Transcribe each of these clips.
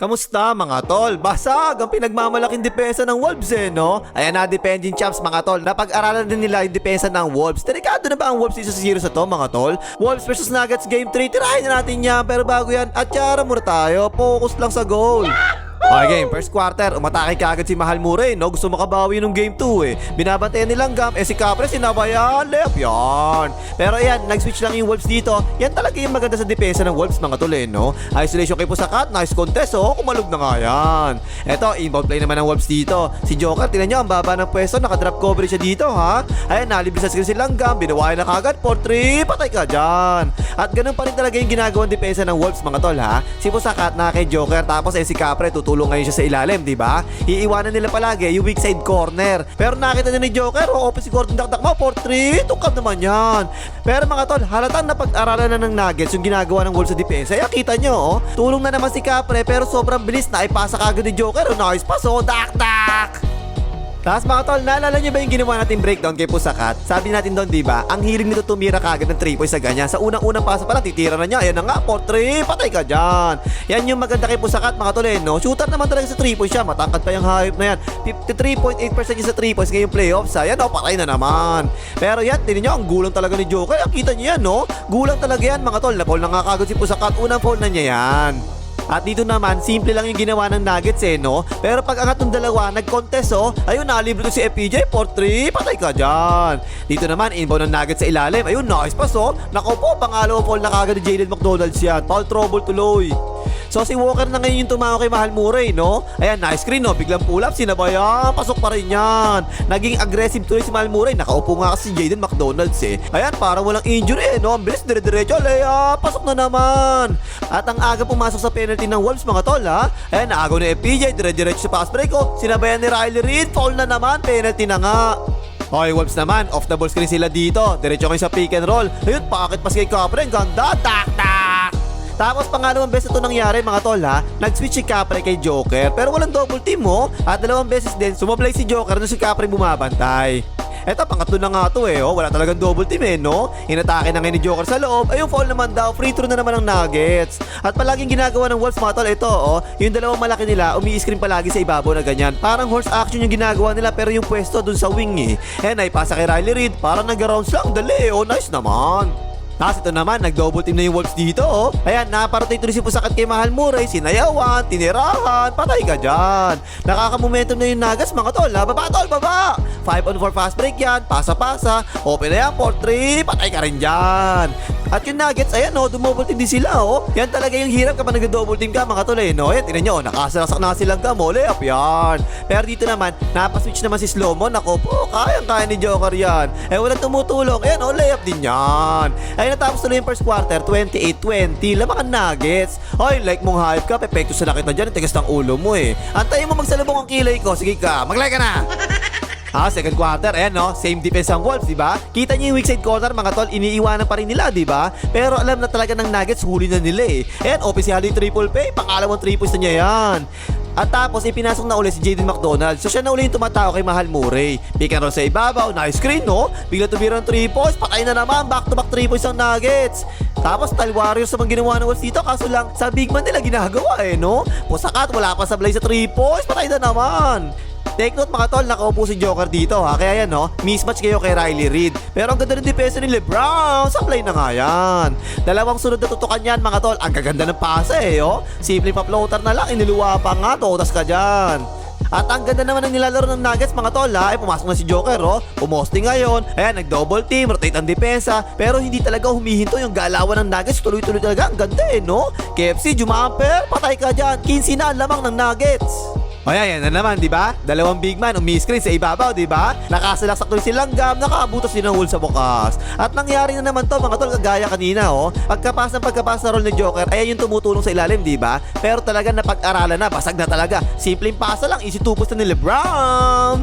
Kamusta mga tol? Basag ang pinagmamalaking depensa ng Wolves eh, no? Ayan na, depending champs mga tol. Napag-aralan din nila yung depensa ng Wolves. Delikado na ba ang Wolves dito sa series na to mga tol? Wolves versus Nuggets game 3. Tirahin na natin yan. Pero bago yan, atyara muna tayo. Focus lang sa goal. Okay game, first quarter, umatake kaagad si Mahal Murray, no? Gusto makabawi nung game 2 eh. Binabantayan nilang Gam, eh si Capre, sinabayan, left yan. Pero ayan, nag-switch lang yung Wolves dito. Yan talaga yung maganda sa depensa ng Wolves mga tol eh, no? Isolation kay Pusakat, nice contest oh, kumalog na nga yan. Eto, inbound play naman ng Wolves dito. Si Joker, tingnan nyo, ang baba ng pwesto, nakadrop coverage siya dito ha. Ayan, nalibre sa screen si Langgam, binawayan na kagad, 4-3, patay ka dyan. At ganun pa rin talaga yung ginagawang depensa ng Wolves mga tol ha. Si Pusakat na kay Joker, tapos eh si Capre, tutulong ngayon siya sa ilalim, di ba? Iiwanan nila palagi yung weak side corner. Pero nakita na ni Joker, o open si Gordon dakdak mo, 4-3, tukad naman yan. Pero mga tol, halatang napag-aralan na ng Nuggets yung ginagawa ng Wolves sa depensa. Kaya kita nyo, oh, tulong na naman si Capre, pero sobrang bilis na ipasa kagad ni Joker. Oh, nice pass, oh, dakdak! Tapos mga tol, naalala niyo ba yung ginawa natin breakdown kay Pusakat? Sabi natin doon, di ba? Ang hiling nito tumira kagad ng 3 points sa ganyan. Sa unang-unang pasa pa lang, titira na niya. Ayan na nga, 4-3, patay ka dyan. Yan yung maganda kay Pusakat, mga tol, eh, no? Shooter naman talaga sa 3 points siya. Matangkad pa yung hype na yan. 53.8% yung sa 3 points ngayong playoffs. Ayan, oh, patay na naman. Pero yan, tinin nyo, ang gulang talaga ni Joker. Ang kita niyo yan, no? Gulang talaga yan, mga tol. Na-fall na nga kagad si Pusakat. Unang fall na niya yan. At dito naman, simple lang yung ginawa ng Nuggets eh, no? Pero pag angat ng dalawa, nag-contest oh, ayun, nalibre to si FPJ, 4-3, patay ka dyan. Dito naman, inbound ng Nuggets sa ilalim, ayun, nice pass oh. Nako po, pangalawang fall na kagad ni Jalen McDonald's yan, foul trouble tuloy. So si Walker na ngayon yung tumawa kay Mahal Murray, no? Ayan, nice screen, no? Biglang pull up, sinabayan, pasok pa rin yan. Naging aggressive tuloy si Mahal Murray. Nakaupo nga kasi si Jaden McDonald's eh. Ayan, parang walang injury eh, no? Ang bilis, dire-diretso, Leia, pasok na naman. At ang aga pumasok sa penalty ng Wolves, mga tol, ha? Ayan, naagaw ni FPJ, dire-diretso sa pass break, oh. Sinabayan ni Riley Reid, foul na naman, penalty na nga. Okay, Wolves naman, off the ball screen sila dito. Diretso kayo sa pick and roll. Ayun, pakit pas kay Capre, ang ganda, tak, tak. Tapos pangalawang beses ito nangyari mga tol ha, nag-switch si Capre kay Joker pero walang double team mo at dalawang beses din sumablay si Joker nung si Capre bumabantay. Eto, pangatlo na nga to eh, oh. wala talagang double team eh, no? Inatake na ngayon ni Joker sa loob, ayun foul naman daw, free throw na naman ng Nuggets. At palaging ginagawa ng Wolves mga tol, ito oh, yung dalawang malaki nila, umi-screen palagi sa ibabaw na ganyan. Parang horse action yung ginagawa nila pero yung pwesto dun sa wing eh. Eh, naipasa kay Riley Reid, parang nag-rounds lang, dali, oh, nice naman. Tapos ito naman, nag-double team na yung Wolves dito, oh. Ayan, naparotate tuloy si Pusakat kay Mahal Murray, sinayawan, tinirahan, patay ka dyan. Nakakamomentum na yung Nuggets, mga tol, ha? Baba, tol, baba! 5 on 4 fast break yan, pasa-pasa, open na yan, 4-3, patay ka rin dyan. At yung Nuggets, ayan, oh, dumouble team din sila, oh. Yan talaga yung hirap kapag nag-double team ka, mga tol, eh, no? Ayan, tinan nyo, oh, nakasalasak na silang gamo, layup yan. Pero dito naman, napaswitch naman si Slomo, nako po, kayang-kaya ni Joker yan. Eh, walang tumutulong, ayan, oh, layup din yan. Ay natapos tuloy yung first quarter, 28-20, lamang ang Nuggets. Hoy, like mong hype ka, pepekto sa nakita dyan, tigas ng ulo mo eh. Antayin mo magsalubong ang kilay ko, sige ka, mag-like ka na. Ah, second quarter, ayan no, same defense ang Wolves, di ba? Kita niyo yung weak side corner, mga tol, iniiwanan pa rin nila, di ba? Pero alam na talaga ng Nuggets, huli na nila eh. Ayan, official yung triple pay, pangalawang 3 points na niya yan. At tapos, ipinasok na uli si Jaden McDonald. So, siya na uli yung tumatao kay Mahal Murray. Pick and roll sa ibabaw, nice screen, no? Bigla tumira ng 3 points, patay na naman, back-to-back 3 points ang Nuggets. Tapos, Tal Warriors naman ginawa ng Wolves dito, kaso lang, sa big man nila ginagawa eh, no? Pusakat, wala pa sablay sa 3 points, patay na naman. Take note mga tol, nakaupo si Joker dito ha. Kaya yan no, mismatch kayo kay Riley Reid. Pero ang ganda ng depensa ni Lebron, sablay na nga yan. Dalawang sunod na tutukan yan mga tol, ang gaganda ng pasa eh oh. Simple pa floater na lang, iniluwa pa nga, totas ka dyan. At ang ganda naman ng nilalaro ng Nuggets mga tol ha, ay pumasok na si Joker oh, pumoste ngayon, ayan nag-double team, rotate ang depensa, pero hindi talaga humihinto yung galawan ng Nuggets, tuloy-tuloy talaga, ang ganda eh no? KFC, jumamper, patay ka dyan, 15 na ang lamang ng Nuggets. O yan, yan na naman, di ba? Dalawang big man, umi-screen sa ibabaw, di ba? Nakasalaksak tuloy si Langgam, nakaabutas din ng hole sa bukas. At nangyari na naman to, mga tol, kagaya kanina, oh. Pagkapas ng pagkapas na roll ni Joker, ayan yung tumutulong sa ilalim, di ba? Pero talaga napag-aralan na, basag na talaga. Simpleng pasa lang, easy tupos na ni Lebron.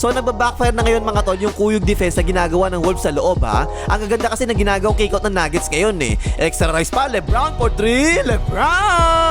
So nagba-backfire na ngayon mga tol yung kuyog defense na ginagawa ng Wolves sa loob ha. Ang gaganda kasi na ginagawang kick out ng Nuggets ngayon eh. Extra rice pa, Lebron for 3, Lebron!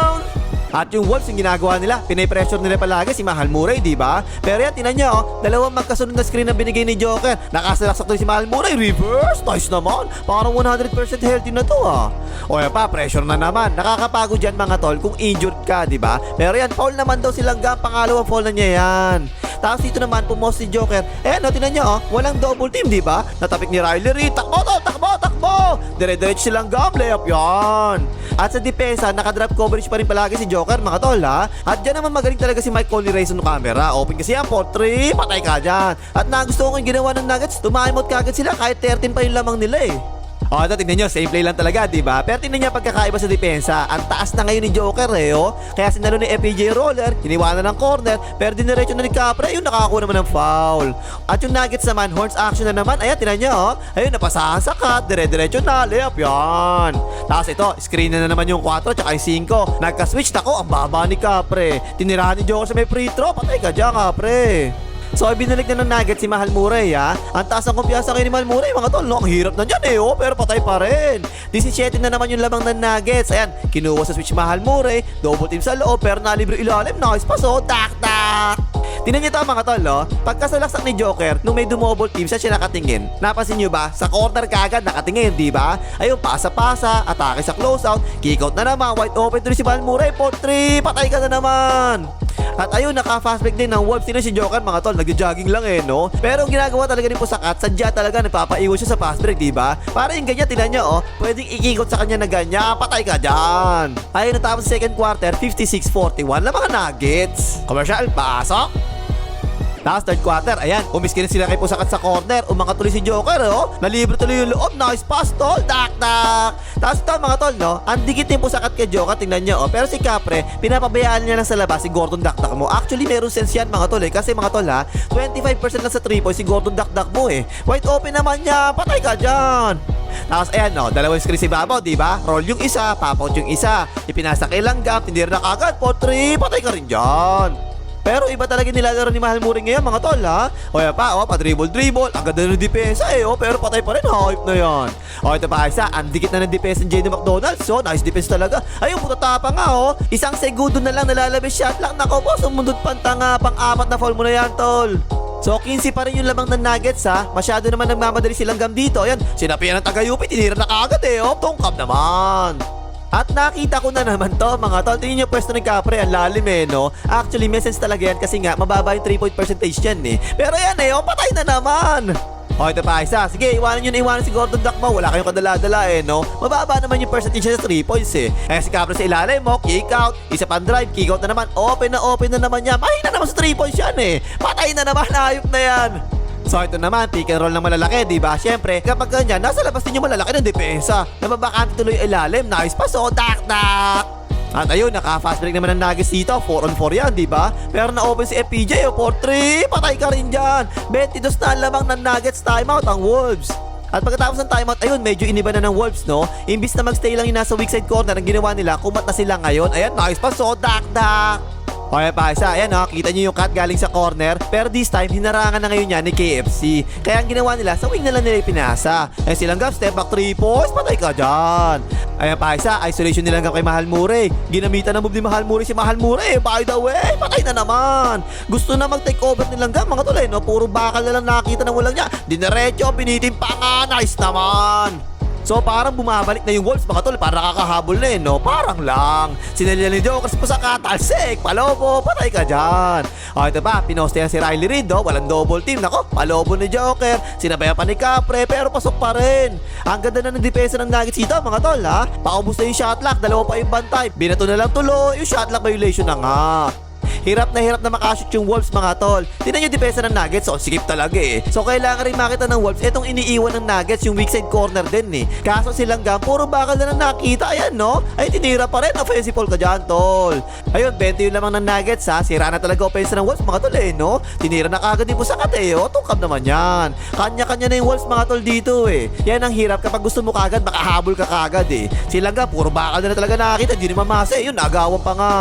At yung Wolves yung ginagawa nila, pinay-pressure nila palagi si Mahal Murray, di ba? Pero yan, tinan niyo, oh, dalawang magkasunod na screen na binigay ni Joker. Nakasalaksak to si Mahal Murray, reverse, nice naman. Parang 100% healthy na to ah. O yan pa, pressure na naman. Nakakapagod yan mga tol kung injured ka, di ba? Pero yan, foul naman daw silang gam, pangalawang foul na niya yan. Tapos dito naman, pumos si Joker. Eh, no, tinan niyo, oh, walang double team, di ba? Natapik ni Riley Reid. Takbo to, takbo, takbo! Dire-diretso silang gam, layup yan. At sa depensa, nakadrop coverage pa rin palagi si Joker, mga tol, ha? At dyan naman magaling talaga si Mike Conley Reyes ng camera. Open kasi yan, 4-3, patay ka dyan. At nagustuhan ko yung ginawa ng Nuggets, tumahimot kagad sila kahit 13 pa yung lamang nila eh. O, ito, tingnan nyo, same play lang talaga, di ba? Pero tingnan nyo pagkakaiba sa depensa. Ang taas na ngayon ni Joker, eh, oh. Kaya sinalo ni FPJ Roller, hiniwanan ng corner, pero diniretso na ni Capra, yun, nakakuha naman ng foul. At yung Nuggets naman, horns action na naman, ayan, tingnan nyo, oh. Ayun, napasahan sa cut, dire-diretso na, layup, yan. Tapos ito, screen na, na naman yung 4, tsaka yung 5. Nagka-switch, tako, ang baba ni Capre. Tinirahan ni Joker sa may free throw, patay ka dyan, Capre. So, binalik na ng Nuggets si Mahal Murray, ha? Ang taas ng kumpiyansa kay ni Mahal Murray, mga tol, no? Ang hirap na dyan, eh, oh, pero patay pa rin. 17 na naman yung lamang ng Nuggets. Ayan, kinuha sa switch Mahal Murray, double team sa loob, pero nalibre ilalim, nice pass, oh, tak, tak. Tinan niyo to mga tol, no? Pagkasalaksak ni Joker, nung may dumobble team, siya siya nakatingin. Napansin niyo ba? Sa corner kagad nakatingin, di ba? Ayun, pasa-pasa, atake sa closeout, kick out na naman, wide open to si Murray, 4-3, patay ka na naman. At ayun, naka-fast break din ng Wolves. Sino si Joker, mga tol, nagja-jogging lang eh, no? Pero ginagawa talaga din po sa Kat, sadya talaga nagpapaiwan siya sa fast break, di ba? Para yung ganyan, tinan niya, oh, pwedeng ikikot sa kanya na ganyan, patay ka dyan. Ayun, natapos second quarter, 56-41 lang mga Nuggets. Commercial, pasok. Tapos third quarter, ayan, umiskin sila kay Pusakat sa corner. Umangat tuloy si Joker, oh. Nalibre tuloy yung loob. Nice pass, tol. Dak, dak. Tapos ito, mga tol, no? Ang dikit yung Pusakat kay Joker, tingnan nyo, oh. Pero si Capre, pinapabayaan niya lang sa labas si Gordon Dakdak mo. Actually, meron sense yan, mga tol, eh. Kasi mga tol, ha, 25% lang sa 3 points si Gordon Dakdak mo, eh. Wide open naman niya. Patay ka dyan. Tapos ayan no, dalawang screen si Babaw, di ba? Roll yung isa, papout yung isa. Ipinasa kay Langgam, tinira na kagad, 4-3, patay ka rin dyan. Pero iba talaga nilalaro ni Mahal Muring ngayon mga tol ha. O yan pa, o pa dribble dribble. Ang ganda ng depensa eh. O, pero patay pa rin. Hype na yan. O ito pa isa. Ang dikit na ng depensa ni JD McDonald's. So nice defense talaga. Ayun, puta tapa nga o. Isang segundo na lang nalalabis shot lang. Nako po, sumundot pantanga. Pang-apat na foul mo na yan tol. So 15 pa rin yung lamang ng Nuggets ha. Masyado naman nagmamadali silang gam dito. Ayan, sinapian ng taga-UP, tinira na kagad eh. Oh, tongkap naman. At nakita ko na naman to mga tol. Tingin nyo pwesto ng Capre, ang lalim eh, no? Actually, sense talaga yan kasi nga, mababa yung 3 point percentage yan eh. Pero yan eh, oh, patay na naman! O, ito pa isa. Sige, iwanan nyo na iwanan si Gordon Dakma. Wala kayong kadala-dala eh, no? Mababa naman yung percentage sa 3 points eh. Eh, si Capre sa ilalim mo, kick out. Isa pang drive, kick out na naman. Open na open na naman yan. Mahina naman sa 3 points yan eh. Patay na naman, ayop na yan. So naman, pick and roll ng malalaki, di ba? Siyempre, kapag ganyan, nasa labas din yung malalaki ng depensa. Nababakante tuloy ilalim. Nice pass, oh, tak, tak. At ayun, naka-fast break naman ng Nuggets dito. 4 on 4 yan, di ba? Pero na-open si FPJ, oh, 4-3. Patay ka rin dyan. 22 na ang lamang ng Nuggets timeout ang Wolves. At pagkatapos ng timeout, ayun, medyo iniba na ng Wolves, no? Imbis na magstay lang yung nasa weak side corner, ang ginawa nila, kumat na sila ngayon. Ayan, nice pass, oh, dak, dak. Okay pa isa, ayan ha, kita nyo yung cut galing sa corner Pero this time, hinarangan na ngayon niya ni KFC Kaya ang ginawa nila, sa wing na lang nila ipinasa. Ayan silang gap, step back 3 points, patay ka dyan. Ayan pa isa, isolation nilang kay Mahal Murray. Ginamitan ng move ni Mahal Murray si Mahal Murray. By the way, patay na naman. Gusto na mag-take over nilang gap mga tulay no? Puro bakal na lang nakita ng walang niya. Dinaretso, pinitimpangan, nice naman So parang bumabalik na yung Wolves mga tol para nakakahabol na eh no? Parang lang. Sinalila ni Jokers pa sa katalsik. Palobo, patay ka dyan. O ito ba, pinoste si Riley Reid oh. Walang double team. Nako, palobo ni Joker. Sinabayan pa ni Capre pero pasok pa rin. Ang ganda na ng depensa ng Nuggets dito mga tol ha. Paubos na yung shot clock. Dalawa pa yung bantay. Binato na lang tuloy. Yung shot clock violation na nga. Hirap na hirap na makashoot yung Wolves mga tol. Tingnan yung depensa ng Nuggets, so sikip talaga eh. So kailangan rin makita ng Wolves, itong iniiwan ng Nuggets yung weak side corner din eh. Kaso silang gam, puro bakal na lang nakita, ayan no? Ay tinira pa rin, offensive foul ka dyan tol. Ayun, 20 yung lamang ng Nuggets ha, sira na talaga offense ng Wolves mga tol eh no? Tinira na kagad din po sa kate, oh, tungkab naman yan. Kanya-kanya na yung Wolves mga tol dito eh. Yan ang hirap kapag gusto mo kagad, makahabol ka kagad eh. Silang gam, puro bakal na, na talaga nakakita, di naman masa eh. Yun, nagawan pa nga.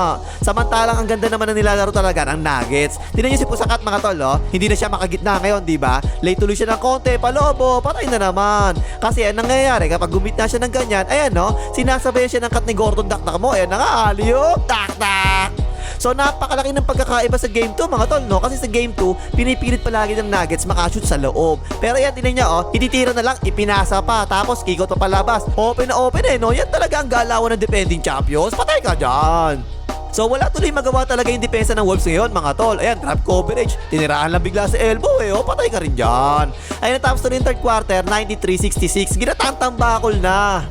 Samantalang ang ganda naman na nilalaro naglalaro talaga ng Nuggets. Tingnan niyo si Pusakat mga tol, oh. Hindi na siya makagitna ngayon, di ba? Late tuloy siya ng konti, palobo, patay na naman. Kasi ang nangyayari kapag gumit na siya ng ganyan, ayan no, sinasabay siya ng cut ni Gordon Dakdak mo, ayan na nga, aliyop, dakdak. So napakalaki ng pagkakaiba sa game 2 mga tol no kasi sa game 2 pinipilit palagi ng Nuggets makashoot sa loob. Pero yan tinan niya oh, ititira na lang ipinasa pa tapos kikot pa palabas. Open na open eh no. Yan talaga ang galawan ng defending champions. Patay ka diyan. So wala tuloy magawa talaga yung depensa ng Wolves ngayon mga tol. Ayan, drop coverage. Tinirahan lang bigla sa elbow eh. Oh, patay ka rin dyan. Ayun, tapos na rin third quarter, 93-66. Ginatang tambakol na.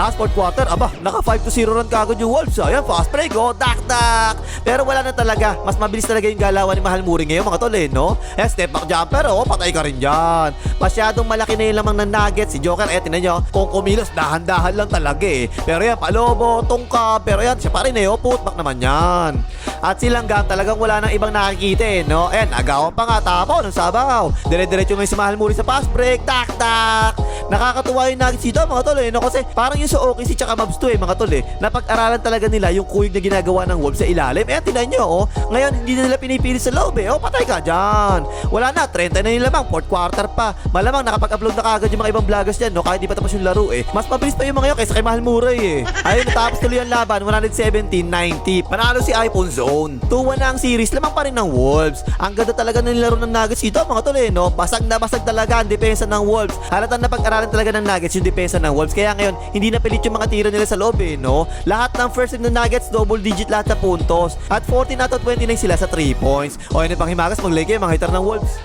Tapos fourth quarter, aba, naka 5 to 0 run kagad yung Wolves. Ayan, fast break, oh, dak dak. Pero wala na talaga. Mas mabilis talaga yung galawan ni Mahal Muri ngayon, mga tol, eh, no? Eh, step back jumper, oh, patay ka rin dyan. Masyadong malaki na yung lamang ng Nuggets. Si Joker, eh, tinan nyo, kung kumilos, dahan-dahan lang talaga, eh. Pero yan, palobo, tungka, pero yan, siya pa rin, eh, oh, putback naman yan. At silang gang talagang wala nang ibang nakikita, eh, no? Ayan, agawan pa nga, tapo ng sabaw. Dire-diretso ngayon si Mahal Muri sa fast break, dak dak. Nakakatuwa yung Nuggets dito, mga tol, eh, no? Kasi parang yung sa OKC tsaka Mavs to, eh, mga tol, eh. Napag-aralan talaga nila yung kuyog na ginagawa ng Wolves sa ilalim. Eh, tinan nyo, oh. Ngayon, hindi na nila pinipili sa loob, eh. Oh, patay ka dyan. Wala na, 30 na yung lamang, fourth quarter pa. Malamang nakapag-upload na kagad yung mga ibang vloggers dyan, no? Kahit di pa tapos yung laro, eh. Mas mabilis pa yung mga yun kaysa kay Mahal Muray, eh. Ayun, natapos tuloy ang laban, 117-90. Panalo si iPhone Zone. 2-1 na ang series, lamang pa rin ng Wolves. Ang ganda talaga ng laro ng Nuggets dito, mga tol, eh, no? Basag na basag talaga ang depensa ng Wolves. Halatang napag-aralan talaga ng Nuggets yung depensa ng Wolves. Kaya ngayon, hindi na pilit yung mga tira nila sa loob, eh, no? Lahat ng first team ng Nuggets, double digit lahat na puntos. At 14 out of 29 sila sa 3 points. O, yun pang himagas, mag-leg kayo, mga hitter ng Wolves.